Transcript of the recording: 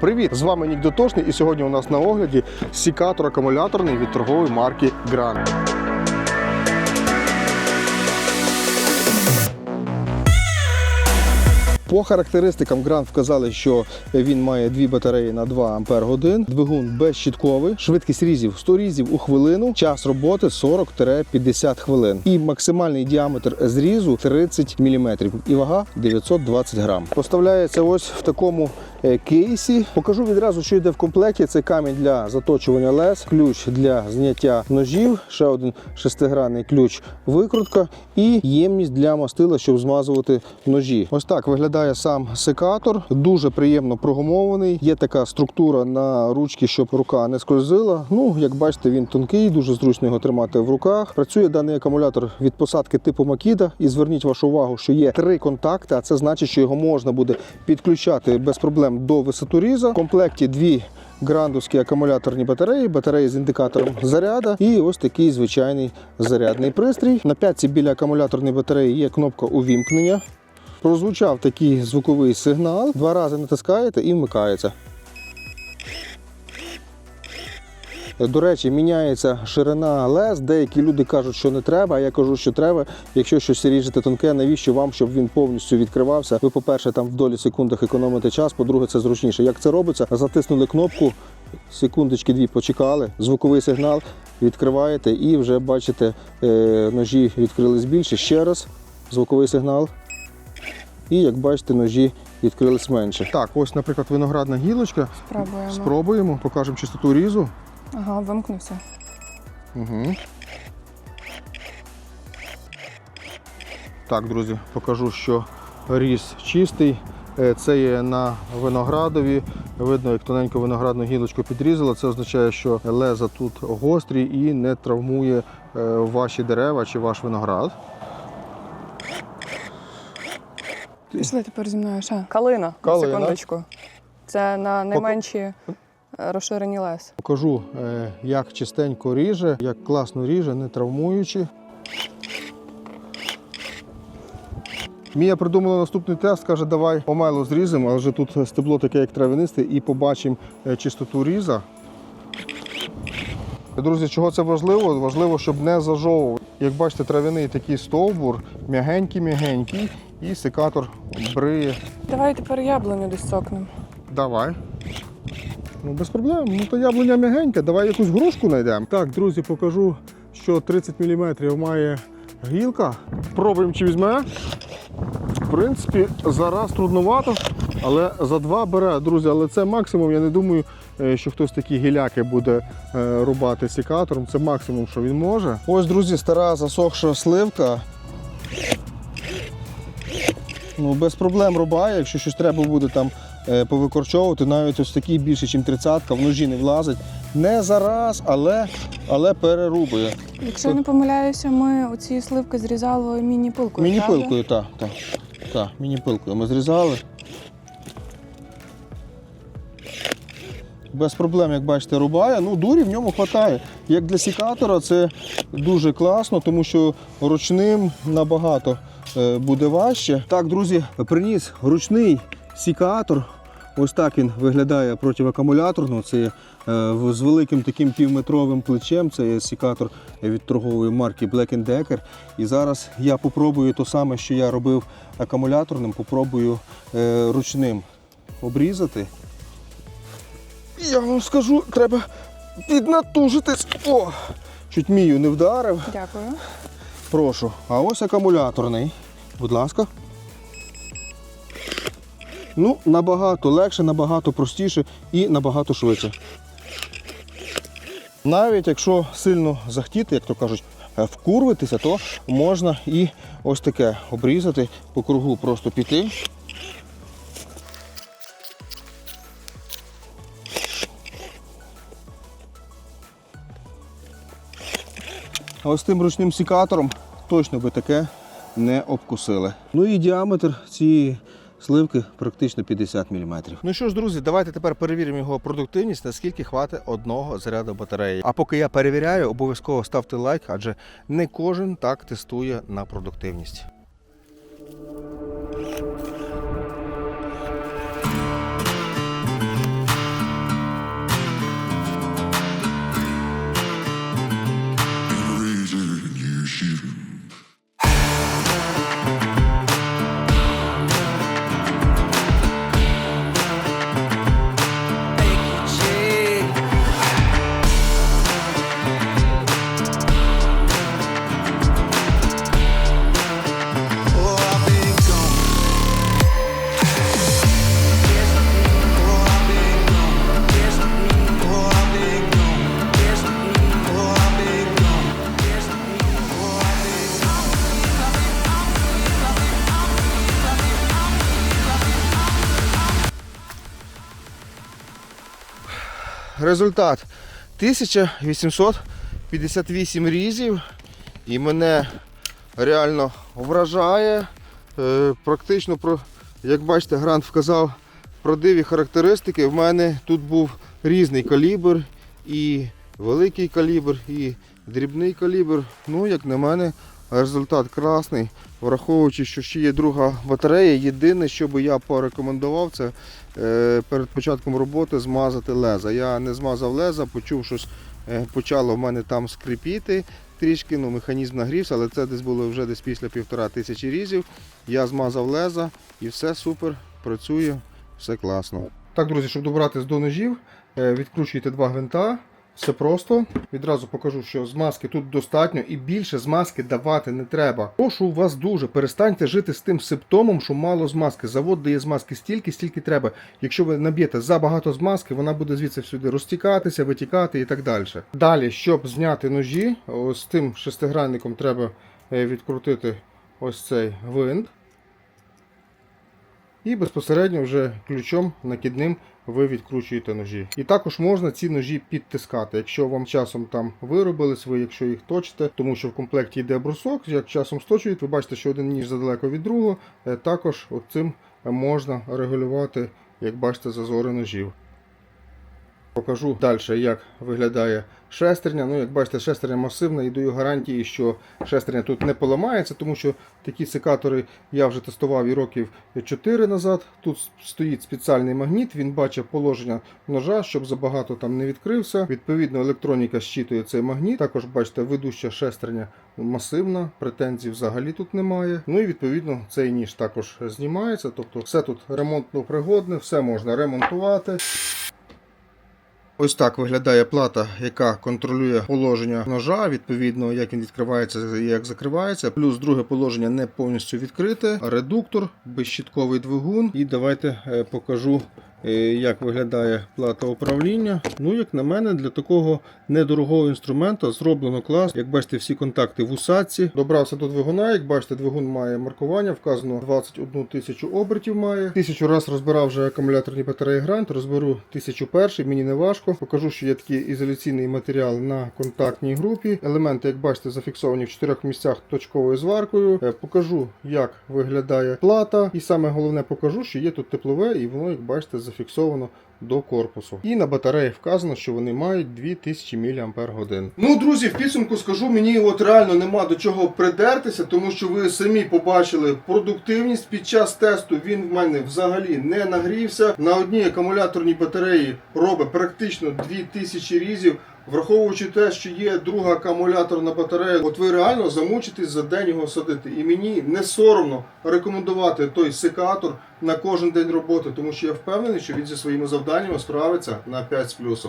Привіт! З вами Нік Дотошний і сьогодні у нас на огляді сікатор акумуляторний від торгової марки Grand. По характеристикам Grand вказали, що він має дві батареї на 2 Ампер годин, двигун безщітковий, швидкість різів 100 різів у хвилину, час роботи 40-50 хвилин. І максимальний діаметр зрізу 30 мм і вага 920 грам. Поставляється ось в такому кейсі. Покажу відразу, що йде в комплекті. Це камінь для заточування лез, ключ для зняття ножів, ще один шестигранний ключ, викрутка і ємність для мастила, щоб змазувати ножі. Ось так виглядає сам секатор. Дуже приємно прогумований. Є така структура на ручці, щоб рука не скользила. Ну, як бачите, він тонкий, дуже зручно його тримати в руках. Працює даний акумулятор від посадки типу Макіда. І зверніть вашу увагу, що є три контакти, а це значить, що його можна буде підключати без проблем до висотуріза. В комплекті дві грандовські акумуляторні батареї, батареї з індикатором заряду і ось такий звичайний зарядний пристрій. На п'ятці біля акумуляторної батареї є кнопка увімкнення. Прозвучав такий звуковий сигнал. Два рази натискаєте і вмикається. До речі, міняється ширина лез. Деякі люди кажуть, що не треба. а Я кажу, що треба. Якщо щось ріжете тонке, навіщо вам, щоб він повністю відкривався? Ви, по-перше, там в долі секундах економите час. По-друге, це зручніше. Як це робиться? Затиснули кнопку, секундочки дві почекали, звуковий сигнал, відкриваєте і вже бачите, е, ножі відкрились більше. Ще раз, звуковий сигнал. І як бачите, ножі відкрились менше. Так, ось, наприклад, виноградна гілочка. Спробуємо. Спробуємо, покажемо чистоту різу. Ага, вимкнувся. Угу. Так, друзі, покажу, що різ чистий. Е, Це є на виноградові. Видно, як тоненько виноградну гілочку підрізало. Це означає, що леза тут гострі і не травмує е, ваші дерева чи ваш виноград. Пішли тепер зі мною ще. Калина. Калина. Секундочку. Це на найменші розширені лес. Покажу, е, як чистенько ріже, як класно ріже, не травмуючи. Мія придумала наступний тест, каже, давай помело зріземо, але вже тут стебло таке, як травянисте, і побачимо е, чистоту різа. Друзі, чого це важливо? Важливо, щоб не зажовував. Як бачите, трав'яний такий стовбур, м'ягенький-м'ягенький, і секатор бриє Давай тепер яблуню десь сокнемо. Давай. Ну, без проблем. Ну то яблуня м'ягенька, давай якусь грушку знайдемо. Так, друзі, покажу, що 30 мм має гілка. Пробуємо, чи візьме. В принципі, зараз трудновато, але за два бере, друзі, але це максимум. Я не думаю, е, що хтось такі гіляки буде е, рубати сікатором. Це максимум, що він може. Ось, друзі, стара засохша сливка. Ну, без проблем рубає, якщо щось треба буде там повикорчовувати, навіть ось такий більше, ніж 30 в ножі не влазить. Не зараз, але, але перерубує. Якщо я не помиляюся, ми оці сливки зрізали міні-пилкою. Міні-пилкою, так, так. Так, міні-пилкою ми зрізали. Без проблем, як бачите, рубає. Ну, дурі в ньому вистачає. Як для сікатора це дуже класно, тому що ручним набагато е, буде важче. Так, друзі, приніс ручний сікатор. Ось так він виглядає противоакумуляторного. Це е, з великим таким півметровим плечем. Це є сікатор від торгової марки Black Decker. І зараз я попробую те саме, що я робив акумуляторним, попробую е, ручним обрізати. Я вам скажу, треба піднатужитись. О! Чуть мію не вдарив. Дякую. Прошу. А ось акумуляторний. Будь ласка. Ну, набагато легше, набагато простіше і набагато швидше. Навіть якщо сильно захотіти, як то кажуть, е, вкурвитися, то можна і ось таке обрізати, по кругу просто піти. А ось тим ручним сікатором точно би таке не обкусили. Ну і діаметр цієї сливки практично 50 мм. Ну що ж, друзі, давайте тепер перевіримо його продуктивність, наскільки хватить одного заряду батареї. А поки я перевіряю, обов'язково ставте лайк, адже не кожен так тестує на продуктивність. Результат 1858 різів. І мене реально вражає. Е, Практично, як бачите, грант вказав правдиві характеристики. В мене тут був різний калібр, і великий калібр, і дрібний калібр. Ну, як на мене, результат красний. Враховуючи, що ще є друга батарея, єдине, що би я порекомендував, це е, перед початком роботи змазати леза. Я не змазав леза, почув, щось е, почало в мене там скрипіти трішки, ну, механізм нагрівся, але це десь було вже десь після півтора тисячі різів. Я змазав леза і все супер, працює, все класно. Так, друзі, щоб добратися до ножів, е, відкручуєте два гвинта. Все просто. Відразу покажу, що змазки тут достатньо і більше змазки давати не треба. Прошу вас дуже, перестаньте жити з тим симптомом, що мало змазки. Завод дає змазки стільки, стільки треба. Якщо ви наб'єте забагато змазки, вона буде звідси всюди розтікатися, витікати і так далі. Далі, щоб зняти ножі, ось тим шестигранником треба е, відкрутити ось цей гвинт. І безпосередньо вже ключом накидним ви відкручуєте ножі. І також можна ці ножі підтискати. Якщо вам часом там виробились ви, якщо їх точите, тому що в комплекті йде брусок, як часом сточують, ви бачите, що один ніж задалеко від другого. е, Також цим можна регулювати, як бачите, зазори ножів. Покажу далі, як виглядає шестерня. Ну, як бачите, шестерня масивна і даю гарантії, що шестерня тут не поламається, тому що такі секатори я вже тестував і років 4 назад. Тут стоїть спеціальний магніт, він бачить положення ножа, щоб забагато там не відкрився. Відповідно, електроніка щитує цей магніт. Також бачите, ведуща шестерня масивна, претензій взагалі тут немає. Ну і відповідно цей ніж також знімається. Тобто все тут ремонтно пригодне, все можна ремонтувати. Ось так виглядає плата, яка контролює положення ножа, відповідно, як він відкривається і як закривається. Плюс друге положення не повністю відкрите. Редуктор, безщітковий двигун. І давайте е, покажу, як виглядає плата управління. Ну, як на мене, для такого недорогого інструмента зроблено клас. Як бачите, всі контакти в усадці. Добрався до двигуна. Як бачите, двигун має маркування, вказано 21 тисячу обертів має. Тисячу раз розбирав вже акумуляторні батареї грант, розберу тисячу перший, мені не важко. Покажу, що є такий ізоляційний матеріал на контактній групі. Елементи, як бачите, зафіксовані в чотирьох місцях точковою зваркою. Е, Покажу, як виглядає плата. І саме головне покажу, що є тут теплове, і воно, як бачите, зафіксовано зафіксовано до корпусу. І на батареї вказано, що вони мають 2000 мАч. Ну, друзі, в підсумку скажу, мені от реально нема до чого придертися, тому що ви самі побачили продуктивність під час тесту. Він в мене взагалі не нагрівся. На одній акумуляторній батареї робить практично 2000 різів. Враховуючи те, що є друга акумуляторна батарея, от ви реально замучитесь за день його садити. І мені не соромно рекомендувати той секатор на кожен день роботи, тому що я впевнений, що він зі своїми завданнями справиться на 5 з плюсом.